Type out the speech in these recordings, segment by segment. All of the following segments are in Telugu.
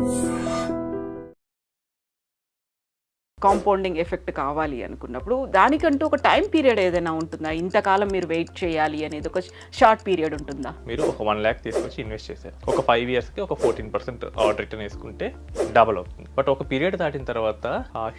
Thank. కాంపౌండింగ్ ఎఫెక్ట్ కావాలి అనుకున్నప్పుడు దానికంటూ ఒక టైం పీరియడ్ ఏదైనా ఉంటుందా? ఇంతకాలం మీరు వెయిట్ చేయాలి అనేది ఒక షార్ట్ పీరియడ్ ఉంటుందా? మీరు ఒక వన్ ల్యాక్ తీసుకొచ్చి ఇన్వెస్ట్ చేశారు. ఒక ఫైవ్ ఇయర్స్కి ఒక ఫోర్టీన్ పర్సెంట్ రిటర్న్ వేసుకుంటే డబల్ అవుతుంది. బట్ ఒక పీరియడ్ దాటిన తర్వాత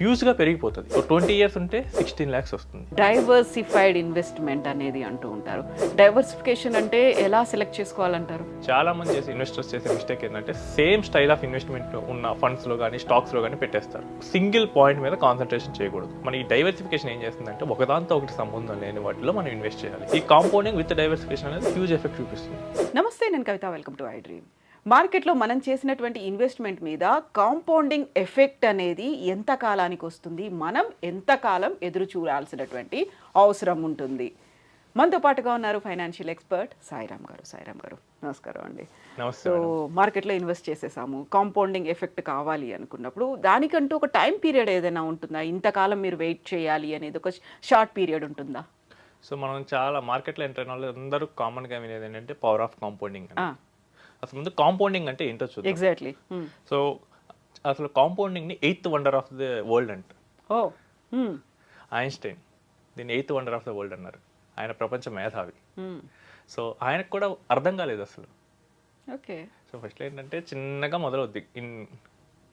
హ్యూజ్గా పెరిగిపోతుంది. సో ట్వంటీ ఇయర్స్ ఉంటే సిక్స్టీన్ ల్యాక్స్ వస్తుంది. డైవర్సిఫైడ్ ఇన్వెస్ట్మెంట్ అనేది అంటూ ఉంటారు. డైవర్సిఫికేషన్ అంటే ఎలా సెలెక్ట్ చేసుకోవాలంటారు? చాలా మంది చేసే ఇన్వెస్టర్స్ చేసే మిస్టేక్ ఏంటంటే సేమ్ స్టైల్ ఆఫ్ ఇన్వెస్ట్మెంట్ ఉన్న ఫండ్స్లో కానీ స్టాక్స్లో కానీ పెట్టేస్తారు. సింగిల్ పాయింట్ మీద కాన్సన్ట్రేషన్ చేయకూడదు. మన ఈ డైవర్సిఫికేషన్ ఏం చేస్తుందంటే ఒకదాంతో ఒకటి సంబంధం లేని వాటిలో మనం ఇన్వెస్ట్ చేయాలి. ఈ కాంపౌండింగ్ విత్ డైవర్సిఫికేషన్ అనేది హ్యూజ్ ఎఫెక్ట్ చూపిస్తుంది. నమస్తే నేను Kavitha. Welcome to I dream మార్కెట్లో మనం చేసినటువంటి ఇన్వెస్ట్మెంట్ మీద కాంపౌండింగ్ ఎఫెక్ట్ అనేది ఎంత కాలానికి వస్తుంది? మనం ఎంత కాలం ఎదురు చూడాల్సినటువంటి అవసరం ఉంటుంది? మనతో పాటుగా ఉన్నారు ఫైనాన్షియల్ ఎక్స్పర్ట్ సాయిరామ్ గారు. సాయిరామ్ గారు. నమస్కారం అండి. సో మార్కెట్లో ఇన్వెస్ట్ చేసేసాము. కాంపౌండింగ్ ఎఫెక్ట్ కావాలి అనుకున్నప్పుడు దానికంటూ ఒక టైం పీరియడ్ ఏదైనా ఉంటుందా? ఇంతకాలం మీరు వెయిట్ చేయాలి అనేది ఒక షార్ట్ పీరియడ్ ఉంటుందా? సో మనం చాలా మార్కెట్లో ఎంటర్ అయిన వాళ్ళు అందరూ కామన్గా వినేది ఏంటంటే పవర్ ఆఫ్ కాంపౌండింగ్ అసలు ముందు కాంపౌండింగ్ అంటే ఏంటో చూద్దాం. ఎగ్జాక్ట్లీ. సో అసలు కాంపౌండింగ్ని eighth wonder of the world అంట. ఓ. ఐన్స్టైన్. దీన్ని eighth wonder of the world అన్నారు. ఆయన ప్రపంచ మేధావి. సో ఆయనకు కూడా అర్థం కాలేదు అసలు. ఓకే. సో ఫస్ట్ ఏంటంటే చిన్నగా మొదలవుద్ది ఇన్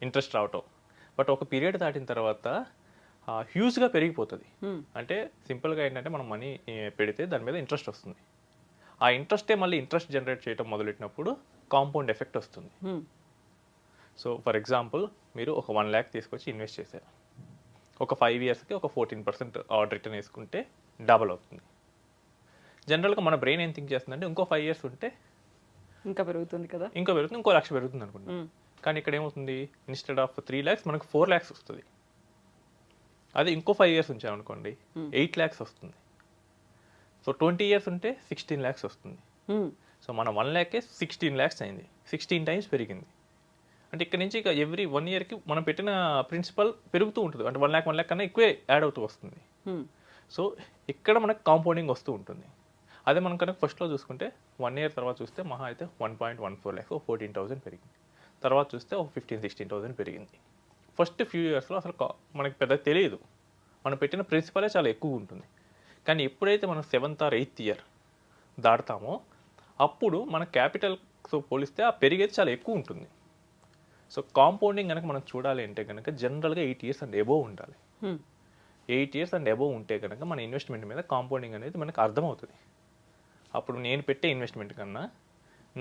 ఇంట్రెస్ట్ రావటం. బట్ ఒక పీరియడ్ దాటిన తర్వాత హ్యూజ్గా పెరిగిపోతుంది. అంటే సింపుల్గా ఏంటంటే మనం మనీ పెడితే దాని మీద ఇంట్రెస్ట్ వస్తుంది. ఆ ఇంట్రెస్టే మళ్ళీ ఇంట్రెస్ట్ జనరేట్ చేయడం మొదలెట్టినప్పుడు కాంపౌండ్ ఎఫెక్ట్ వస్తుంది. సో ఫర్ ఎగ్జాంపుల్ మీరు ఒక వన్ ల్యాక్ తీసుకొచ్చి ఇన్వెస్ట్ చేశారు. ఒక ఫైవ్ ఇయర్స్కి ఒక ఫోర్టీన్ పర్సెంట్ రిటర్న్ వేసుకుంటే డబల్ అవుతుంది. జనరల్గా మన బ్రెయిన్ ఏం థింక్ చేస్తుందంటే ఇంకో ఫైవ్ ఇయర్స్ ఉంటే ఇంకా పెరుగుతుంది కదా. ఇంకో పెరుగుతుంది ఇంకో లక్ష పెరుగుతుంది అనుకుంటా. కానీ ఇక్కడ ఏమవుతుంది? ఇన్స్టెడ్ ఆఫ్ త్రీ ల్యాక్స్ మనకు ఫోర్ ల్యాక్స్ వస్తుంది. అదే ఇంకో ఫైవ్ ఇయర్స్ ఉంచామనుకోండి ఎయిట్ ల్యాక్స్ వస్తుంది. సో ట్వంటీ ఇయర్స్ ఉంటే సిక్స్టీన్ ల్యాక్స్ వస్తుంది. సో మన వన్ ల్యాకే సిక్స్టీన్ ల్యాక్స్ అయింది. సిక్స్టీన్ టైమ్స్ పెరిగింది. అంటే ఇక్కడ నుంచి ఇక ఎవ్రీ వన్ ఇయర్కి మనం పెట్టిన ప్రిన్సిపల్ పెరుగుతూ ఉంటుంది. అంటే వన్ ల్యాక్ వన్ ల్యాక్ కన్నా ఎక్కువే యాడ్ అవుతూ వస్తుంది. సో ఇక్కడ మనకు కాంపౌండింగ్ వస్తూ ఉంటుంది. అదే మనం కనుక ఫస్ట్లో చూసుకుంటే వన్ ఇయర్ తర్వాత చూస్తే మహా అయితే one point one four lakhs fourteen thousand పెరిగింది. తర్వాత చూస్తే ఒక ఫిఫ్టీన్ సిక్స్టీన్ థౌసండ్ పెరిగింది. ఫస్ట్ ఫ్యూ ఇయర్స్లో అసలు మనకి పెద్ద తెలియదు. మనం పెట్టిన ప్రిన్సిపలే చాలా ఎక్కువ ఉంటుంది. కానీ ఎప్పుడైతే మనం సెవెంత్ ఆర్ ఎయిత్ ఇయర్ దాటుతామో అప్పుడు మన క్యాపిటల్తో పోలిస్తే ఆ పెరిగేది చాలా ఎక్కువ ఉంటుంది. సో కాంపౌండింగ్ కనుక మనం చూడాలి అంటే కనుక జనరల్గా ఎయిట్ ఇయర్స్ అండ్ ఎబోవ్ ఉండాలి. ఎయిట్ ఇయర్స్ అండ్ అబోవ్ ఉంటే కనుక మన ఇన్వెస్ట్మెంట్ మీద కాంపౌండింగ్ అనేది మనకు అర్థమవుతుంది. అప్పుడు నేను పెట్టే ఇన్వెస్ట్మెంట్ కన్నా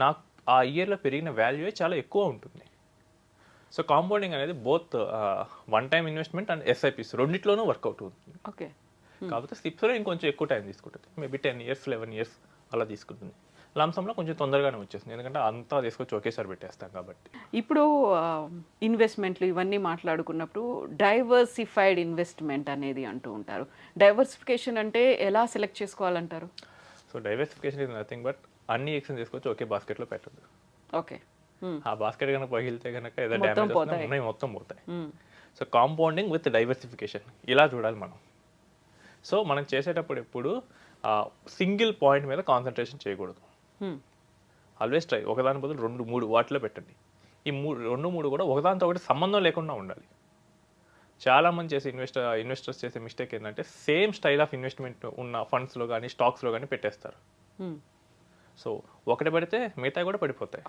నాకు ఆ ఇయర్లో పెరిగిన వాల్యూ చాలా ఎక్కువ ఉంటుంది. సో కాంపౌండింగ్ అనేది both one time investment and SIPs రెండిట్లోనూ వర్కౌట్ అవుతుంది. ఓకే కాకపోతే స్లిప్స్లో ఇంకొంచెం ఎక్కువ టైం తీసుకుంటుంది. Maybe ten years eleven years అలా తీసుకుంటుంది. లంసంలో కొంచెం తొందరగానే వచ్చేస్తుంది. ఎందుకంటే అంతా తీసుకొచ్చి ఒకేసారి పెట్టేస్తాం కాబట్టి. ఇప్పుడు ఇన్వెస్ట్మెంట్లు ఇవన్నీ మాట్లాడుకున్నప్పుడు డైవర్సిఫైడ్ ఇన్వెస్ట్మెంట్ అనేది అంటూ ఉంటారు. డైవర్సిఫికేషన్ అంటే ఎలా select చేసుకోవాలంటారు? So diversification is nothing but అన్ని ఎక్స్చేంజ్ తీసుకొచ్చి ఒకే బాస్కెట్లో పెట్టద్దు. ఓకే. ఆ బాస్కెట్ కనుక పగిలితే కనుక ఏదో మొత్తం డ్యామేజ్. ఉన్నాయి మొత్తం పోతాయి. సో కాంపౌండింగ్ విత్ డైవర్సిఫికేషన్ ఇలా చూడాలి మనం. సో మనం చేసేటప్పుడు ఎప్పుడు సింగిల్ పాయింట్ మీద కాన్సన్ట్రేషన్ చేయకూడదు. ఆల్వేస్ ట్రై ఒకదాని బదులు రెండు మూడు వాటిలో పెట్టండి. ఈ మూడు రెండు మూడు కూడా ఒకదానితో ఒకటి సంబంధం లేకుండా ఉండాలి. చాలా మంది చేసే ఇన్వెస్టర్ ఇన్వెస్టర్స్ చేసే మిస్టేక్ ఏంటంటే సేమ్ స్టైల్ ఆఫ్ ఇన్వెస్ట్మెంట్ ఉన్న ఫండ్స్లో కానీ స్టాక్స్లో కానీ పెట్టేస్తారు. సో ఒకటి పెడితే మిగతా కూడా పడిపోతాయి.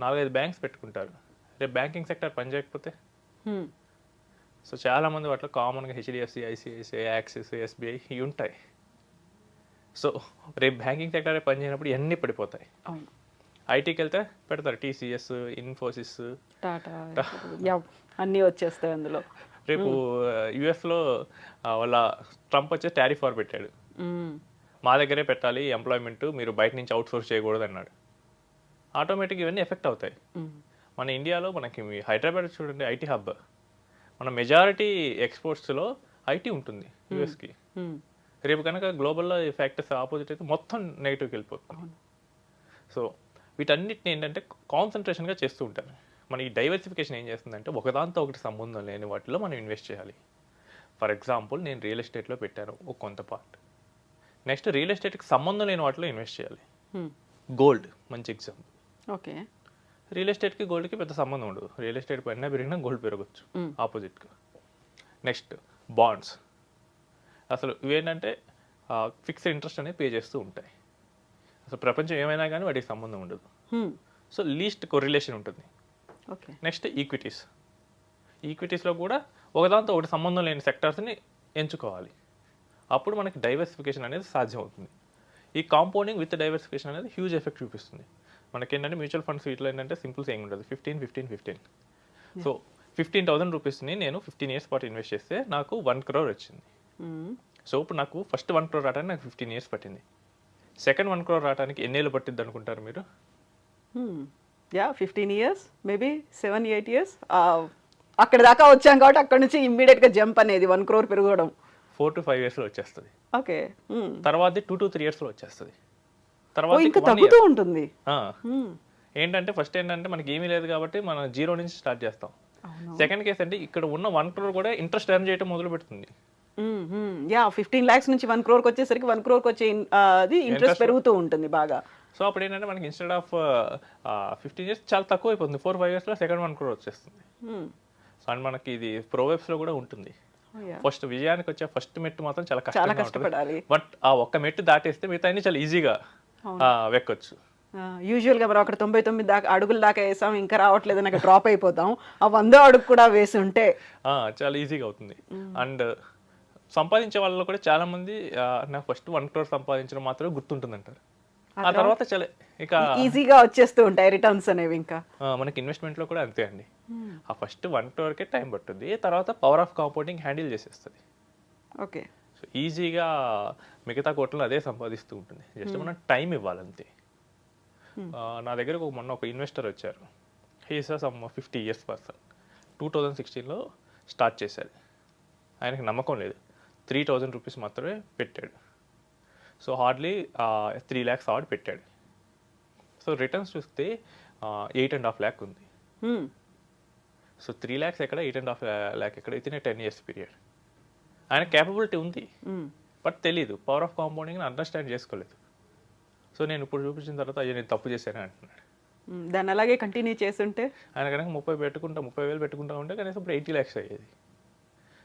నాలుగైదు బ్యాంక్స్ పెట్టుకుంటారు. రేపు బ్యాంకింగ్ సెక్టర్ పని చేయకపోతే? సో చాలా మంది వాటిలో కామన్గా హెచ్డిఎఫ్సి ఐసిఐసిఐ యాక్సిస్ ఎస్బీఐ ఇవి ఉంటాయి. సో రేపు బ్యాంకింగ్ సెక్టర్ పని చేయనప్పుడు ఇవన్నీ పడిపోతాయి. అవును. ఐటీకి వెళ్తే పెడతారు టీసీఎస్ ఇన్ఫోసిస్. టాటా అన్నీ వచ్చేస్తాయి అందులో. రేపు యుఎస్లో వాళ్ళ ట్రంప్ వచ్చే టారిఫ్ వార్ పెట్టాడు. మా. దగ్గరే పెట్టాలి ఎంప్లాయ్మెంట్ మీరు బయట నుంచి అవుట్ సోర్స్ చేయకూడదు అన్నాడు ఆటోమేటిక్ ఇవన్నీ ఎఫెక్ట్ అవుతాయి. మన ఇండియాలో మనకి హైదరాబాద్ చూడండి ఐటీ హబ్. మన మెజారిటీ ఎక్స్పోర్ట్స్లో ఐటీ ఉంటుంది యూఎస్కి. రేపు కనుక గ్లోబల్లో ఫ్యాక్టర్స్ ఆపోజిట్ అయితే మొత్తం నెగిటివ్కి వెళ్ళిపోతుంది. సో వీటన్నిటిని ఏంటంటే కాన్సన్ట్రేషన్గా చేస్తూ ఉంటారు. మన ఈ డైవర్సిఫికేషన్ ఏం చేస్తుందంటే ఒకదాంతో ఒకటి సంబంధం లేని వాటిలో మనం ఇన్వెస్ట్ చేయాలి. ఫర్ ఎగ్జాంపుల్ నేను రియల్ ఎస్టేట్లో పెట్టాను ఒక కొంత పార్ట్ నెక్స్ట్ రియల్ ఎస్టేట్కి సంబంధం లేని వాటిలో ఇన్వెస్ట్ చేయాలి. గోల్డ్ మంచి ఎగ్జాంపుల్ ఓకే. రియల్ ఎస్టేట్కి గోల్డ్కి పెద్ద సంబంధం ఉండదు. రియల్ ఎస్టేట్ పైన పెరిగినా గోల్డ్ పెరగచ్చు. ఆపోజిట్గా నెక్స్ట్ బాండ్స్ అసలు ఇవేంటంటే ఫిక్స్డ్ ఇంట్రెస్ట్ అనేది పే చేస్తూ ఉంటాయి. అసలు ప్రపంచం ఏమైనా కానీ వాటికి సంబంధం ఉండదు. హ్మ్. సో లీస్ట్ కొరిలేషన్ ఉంటుంది. నెక్స్ట్ ఈక్విటీస్ ఈక్విటీస్లో కూడా ఒకదాంతో ఒకటి సంబంధం లేని సెక్టార్స్ని ఎంచుకోవాలి. అప్పుడు మనకి డైవర్సిఫికేషన్ అనేది సాధ్యం అవుతుంది ఈ కాంపౌండింగ్ విత్ డైవర్సిఫికేషన్ అనేది హ్యూజ్ ఎఫెక్ట్ చూపిస్తుంది. మనకి ఏంటంటే మ్యూచువల్ ఫండ్స్ వీటిలో ఏంటంటే సింపుల్ సేమ్ ఉండదు. Fifteen fifteen fifteen so fifteen thousand రూపీస్ని నేను ఫిఫ్టీన్ ఇయర్స్ పాటు ఇన్వెస్ట్ చేస్తే నాకు వన్ క్రోర్ వచ్చింది. సో ఇప్పుడు నాకు ఫస్ట్ వన్ క్రోర్ రావడానికి నాకు ఫిఫ్టీన్ ఇయర్స్ పట్టింది. సెకండ్ వన్ క్రోర్ రావడానికి ఎన్నేళ్ళు పట్టింది అనుకుంటారు మీరు? Hmm. Ya fifteen years maybe seven eight years అక్కడ దాకా వచ్చాం కాబట్టి అక్కడ నుంచి immediate గా జంప్ అనేది వన్ క్రోర్ పెరగడం. ఫోర్ టు ఫైవ్ ఇయర్స్లో వచ్చేస్తుంది. ఓకే తర్వాత టూ టు త్రీ ఇయర్స్లో వచ్చేస్తుంది. ఓ తర్వాత ఇంకా తగ్గుతూ. ఉంటుంది. Hmm. ఏంటంటే ఫస్ట్ ఏంటంటే మనకి ఏమీ లేదు కాబట్టి మనం జీరో నుంచి స్టార్ట్ చేస్తాం. సెకండ్ కేసు అంటే ఇక్కడ ఉన్న వన్ క్రోర్ కూడా ఇంట్రెస్ట్ ఎర్న్ చేయడం మొదలు పెడుతుంది యా ఫిఫ్టీన్ ల్యాక్స్ నుంచి వన్ క్రోర్కి వచ్చేసరికి వన్ క్రోర్కి వచ్చే అది ఇంట్రెస్ట్ పెరుగుతూ ఉంటుంది బాగా. సో అప్పుడు ఏంటంటే మనకి ఇన్స్టెడ్ ఆఫ్ ఫిఫ్టీన్ ఇయర్స్ చాలా తక్కువ అయిపోతుంది. ఫోర్ ఫైవ్ ఇయర్స్లో సెకండ్ వన్ క్రోర్ వచ్చేస్తుంది. సో అండ్ మనకి ఇది ప్రోవెబ్స్లో కూడా ఉంటుంది. Oh. ఫస్ట్ విజయానికి వచ్చే ఫస్ట్ మెట్టు మాత్రం చాలా చాలా కష్టపడాలి. బట్ ఆ ఒక్క మెట్టు దాటేస్తే మిగతా అన్ని చాలా ఈజీగా వెక్కొచ్చు. యూజువల్గా మనం అక్కడ తొంభై తొమ్మిది దాకా అడుగుల దాకా వేసాం ఇంకా రావట్లేదు అక్కడ డ్రాప్ అయిపోతాం. ఆ వందో అడుగు కూడా వేసి ఉంటే. చాలా ఈజీగా అవుతుంది. అండ్ సంపాదించే వాళ్ళలో కూడా చాలా మంది నాకు ఫస్ట్ వన్ క్రోర్ సంపాదించడం మాత్రమే గుర్తుంటుందంటారు. ఆ తర్వాత చాలా ఇక ఈజీగా వచ్చేస్తూ ఉంటాయి రిటర్న్స్ అనేవి ఇంకా. మనకి ఇన్వెస్ట్మెంట్లో కూడా అంతే అండి. ఆ ఫస్ట్ వన్ క్రోర్కే టైం పట్టుద్ది. తర్వాత పవర్ ఆఫ్ కాంపౌండింగ్ హ్యాండిల్ చేసేస్తుంది. ఓకే. సో ఈజీగా మిగతా కోట్లను అదే సంపాదిస్తూ ఉంటుంది. జస్ట్ మనం టైం ఇవ్వాలంతే. ఆ, నా దగ్గరకు ఒక మొన్న ఒక ఇన్వెస్టర్ వచ్చారు. He's some fifty years person two thousand సిక్స్టీన్లో స్టార్ట్ చేశారు. ఆయనకి నమ్మకం లేదు. త్రీ థౌజండ్ రూపీస్ మాత్రమే పెట్టాడు. సో హార్డ్లీ త్రీ ల్యాక్స్ ఆర్డ్ పెట్టాడు. సో రిటర్న్స్ చూస్తే ఎయిట్ అండ్ హాఫ్ ల్యాక్ ఉంది. సో త్రీ ల్యాక్స్ ఎక్కడ ఎయిట్ అండ్ హాఫ్ ల్యాక్ ఎక్కడ ఇతనే టెన్ ఇయర్స్ పీరియడ్. ఆయన క్యాపబిలిటీ ఉంది. బట్ తెలీదు. పవర్ ఆఫ్ కాంపౌండింగ్ అండర్స్టాండ్ చేసుకోలేదు. సో నేను ఇప్పుడు చూపించిన తర్వాత అయ్యో నేను తప్పు చేశాను అంటున్నాడు. దాన్ని అలాగే కంటిన్యూ చేస్తుంటే? ఆయన కనుక ముప్పై పెట్టుకుంటా ముప్పై వేలు పెట్టుకుంటా ఉంటే కనీసం ఇప్పుడు ఎయిటీ ల్యాక్స్ అయ్యేది.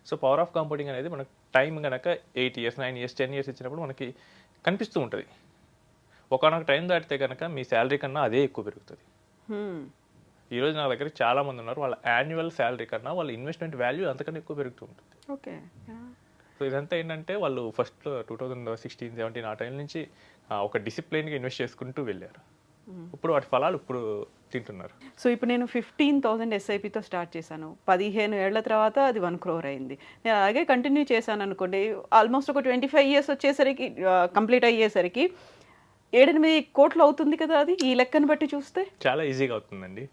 సో పవర్ ఆఫ్ కాంపౌండింగ్ అనేది మనకు టైం కనుక eight years nine years ten years ఇచ్చినప్పుడు మనకి కనిపిస్తూ ఉంటుంది. ఒకనొక టైం దాటితే కనుక మీ శాలరీ కన్నా అదే ఎక్కువ పెరుగుతుంది. Hmm. ఈరోజు నా దగ్గర చాలా మంది ఉన్నారు వాళ్ళ యాన్యువల్ శాలరీ కన్నా వాళ్ళ ఇన్వెస్ట్మెంట్ వాల్యూ అంతకన్నా ఎక్కువ పెరుగుతూ ఉంటుంది. ఓకే సో ఇదంతా ఏంటంటే వాళ్ళు first two thousand sixteen seventeen ఆ టైం నుంచి ఒక డిసిప్లైన్గా ఇన్వెస్ట్ చేసుకుంటూ వెళ్ళారు. ఇప్పుడు వాటి ఫలాలు ఇప్పుడు తింటున్నారు. సో ఇప్పుడు నేను ఫిఫ్టీన్ థౌసండ్ ఎస్ఐపితో స్టార్ట్ చేశాను. పదిహేను ఏళ్ళ తర్వాత అది వన్ క్రోర్ అయింది. నేను అలాగే కంటిన్యూ చేశాను అనుకోండి ఆల్మోస్ట్ ఒక ట్వంటీ ఫైవ్ ఇయర్స్ వచ్చేసరికి కంప్లీట్ అయ్యేసరికి ఏడెనిమిది కోట్లు అవుతుంది కదా అది ఈ లెక్కను బట్టి చూస్తే? చాలా ఈజీగా అవుతుందండి.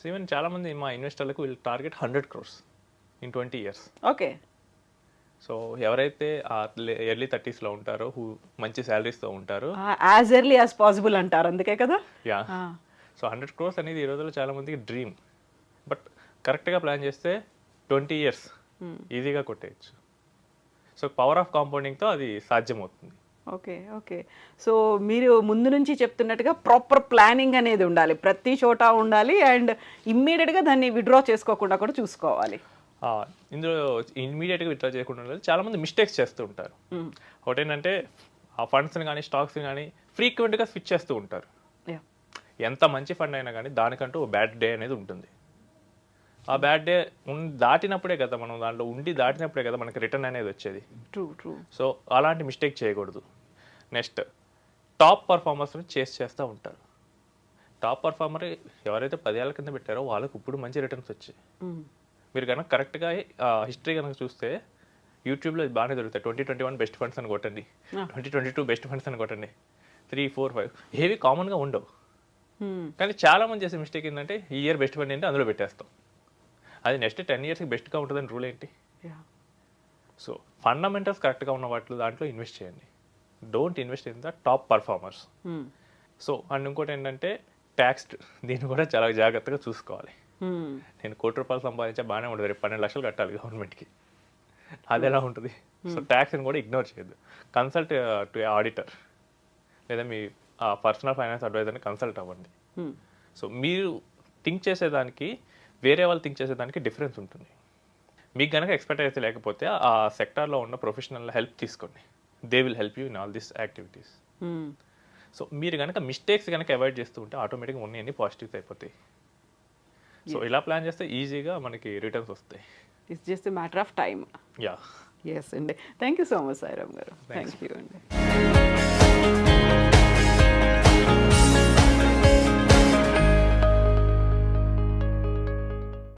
సో ఈవెన్ చాలా మంది మా ఇన్వెస్టర్లకు వీళ్ళు target hundred crores in twenty years. Okay. So ఎవరైతే ఎర్లీ థర్టీస్లో ఉంటారో హూ మంచి శాలరీస్తో ఉంటారో యాజ్ ఎర్లీ యాజ్ పాసిబుల్ అంటారు అందుకే కదా? యా. సో హండ్రెడ్ క్రోర్స్ అనేది ఈ రోజుల్లో చాలా మందికి డ్రీమ్ బట్ కరెక్ట్గా ప్లాన్ చేస్తే ట్వంటీ ఇయర్స్ ఈజీగా కొట్టేయచ్చు. సో పవర్ ఆఫ్ కాంపౌండింగ్తో అది సాధ్యమవుతుంది. Okay okay. సో మీరు ముందు నుంచి చెప్తున్నట్టుగా ప్రాపర్ ప్లానింగ్ అనేది ఉండాలి. ప్రతి చోట ఉండాలి అండ్ ఇమ్మీడియట్గా దాన్ని విడ్రా చేసుకోకుండా కూడా చూసుకోవాలి. ఇందులో ఇమీడియట్గా విత్డ్రా చేయకుండా ఉండదు. చాలా మంది మిస్టేక్స్ చేస్తూ ఉంటారు. Mm. ఒకటేంటంటే ఆ ఫండ్స్ని కానీ స్టాక్స్ని కానీ ఫ్రీక్వెంట్గా స్విచ్ చేస్తూ ఉంటారు. ఎంత మంచి ఫండ్ అయినా కానీ దానికంటూ ఒక బ్యాడ్ డే అనేది ఉంటుంది. ఆ బ్యాడ్ డే దాటినప్పుడే కదా మనం దాంట్లో ఉండి దాటినప్పుడే కదా మనకి రిటర్న్ అనేది వచ్చేది. ట్రూ ట్రూ సో అలాంటి మిస్టేక్ చేయకూడదు. నెక్స్ట్ టాప్ పర్ఫార్మర్స్ని చేస్ చేస్తూ ఉంటారు. టాప్ పర్ఫార్మర్ ఎవరైతే పదేళ్ళ కింద పెట్టారో వాళ్ళకి ఇప్పుడు మంచి రిటర్న్స్ వచ్చాయి. మీరు కనుక కరెక్ట్గా హిస్టరీ కనుక చూస్తే యూట్యూబ్లో ఇది బాగానే దొరుకుతాయి twenty twenty one best funds అని కొట్టండి. Twenty twenty two best funds అని కొట్టండి. త్రీ ఫోర్ ఫైవ్ ఏవి కామన్గా ఉండవు. కానీ చాలా మంది చేసే మిస్టేక్ ఏంటంటే ఈ ఇయర్ బెస్ట్ ఫండ్ ఏంటి అందులో పెట్టేస్తాం. అది నెక్స్ట్ టెన్ ఇయర్స్కి బెస్ట్గా ఉంటుందని రూల్ ఏంటి? సో ఫండమెంటల్స్ కరెక్ట్గా ఉన్న వాటిలో దాంట్లో ఇన్వెస్ట్ చేయండి. Don't invest in the top performers. So and ఇంకోటి ఏంటంటే ట్యాక్స్ దీన్ని కూడా చాలా జాగ్రత్తగా చూసుకోవాలి. నేను కోటి రూపాయలు సంపాదించా బాగానే ఉంటుంది. రేపు పన్నెండు లక్షలు కట్టాలి గవర్నమెంట్కి. అది ఎలా ఉంటుంది? సో ట్యాక్స్ని కూడా ఇగ్నోర్ చేయొద్దు. కన్సల్ట్ టు ఆడిటర్ లేదా మీ పర్సనల్ ఫైనాన్స్ అడ్వైజర్ని కన్సల్ట్ అవ్వండి. సో మీరు థింక్ చేసేదానికి వేరే వాళ్ళు థింక్ చేసేదానికి డిఫరెన్స్ ఉంటుంది. మీకు కనుక ఎక్స్పర్టైజ్ లేకపోతే ఆ సెక్టార్లో ఉన్న ప్రొఫెషనల్ హెల్ప్ తీసుకోండి. They will help you in all this activities. So మీరు కనుక మిస్టేక్స్ కనుక అవాయిడ్ చేస్తూ ఉంటే ఆటోమేటిక్గా ఉన్నాయన్నీ పాజిటివ్స్ అయిపోతాయి. సో ఇలా ప్లాన్ చేస్తే ఈజీగా మనకి రిటర్న్స్ వస్తాయి. It's just matter of time ya yes అండి. Thank you so much Sairam గారు. థ్యాంక్ యూ అండి.